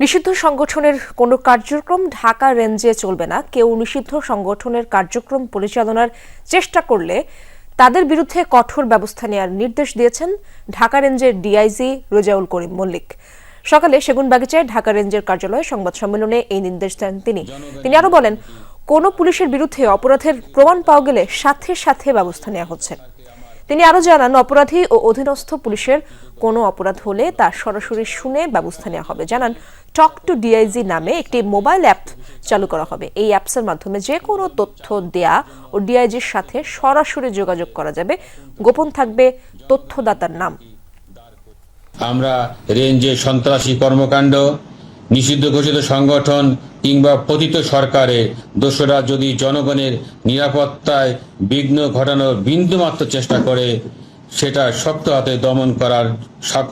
নিষিদ্ধ সংগঠনের কোনো কার্যক্রম ঢাকা রেঞ্জে চলবে না। কেউ নিষিদ্ধ সংগঠনের কার্যক্রম পরিচালনার চেষ্টা করলে তাদের বিরুদ্ধে কঠোর ব্যবস্থা নেওয়ার নির্দেশ দিয়েছেন ঢাকা রেঞ্জের ডিআইজি রেজাউল করিম মল্লিক। সকালে সেগুনবাগিচায় ঢাকা রেঞ্জের কার্যালয়ে সংবাদ সম্মেলনে এই নির্দেশ দেন তিনি। তিনি আরও বলেন, কোনো পুলিশের বিরুদ্ধে অপরাধের প্রমাণ পাওয়া গেলে সাথে সাথে ব্যবস্থা নেওয়া হচ্ছে। তিনি আরও জানান, অপরাধী ও অধীনস্থ পুলিশের কোনো অপরাধ হলে তা সরাসরি শুনে ব্যবস্থা নেওয়া হবে। জানান, টক টু ডিআইজি নামে একটি মোবাইল অ্যাপ চালু করা হবে। এই অ্যাপসের মাধ্যমে যে কোনো তথ্য দেয়া ও ডিআইজির সাথে সরাসরি যোগাযোগ করা যাবে। গোপন থাকবে তথ্যদাতার নাম। আমরা রেঞ্জে সন্ত্রাসী কর্মকাণ্ড নিষিদ্ধ ঘোষিত সংগঠন কিংবা পতিত সরকারের দোষরা যদি জনগণের নিরাপত্তায় বিঘ্ন ঘটানোর বিন্দুমাত্র চেষ্টা করে, সেটা শক্ত হাতে দমন করার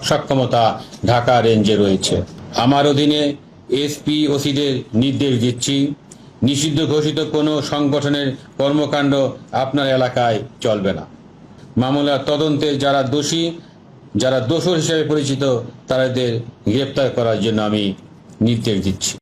সক্ষমতা ঢাকা রেঞ্জে রয়েছে। আমার অধীনে এসপি ওসিদের নির্দেশ দিচ্ছি, নিষিদ্ধ ঘোষিত কোনো সংগঠনের কর্মকাণ্ড আপনার এলাকায় চলবে না। মামলার তদন্তে যারা দোষী, যারা দোষর হিসেবে পরিচিত, তাদের গ্রেপ্তার করার জন্য আমি নির্দেশ দিচ্ছি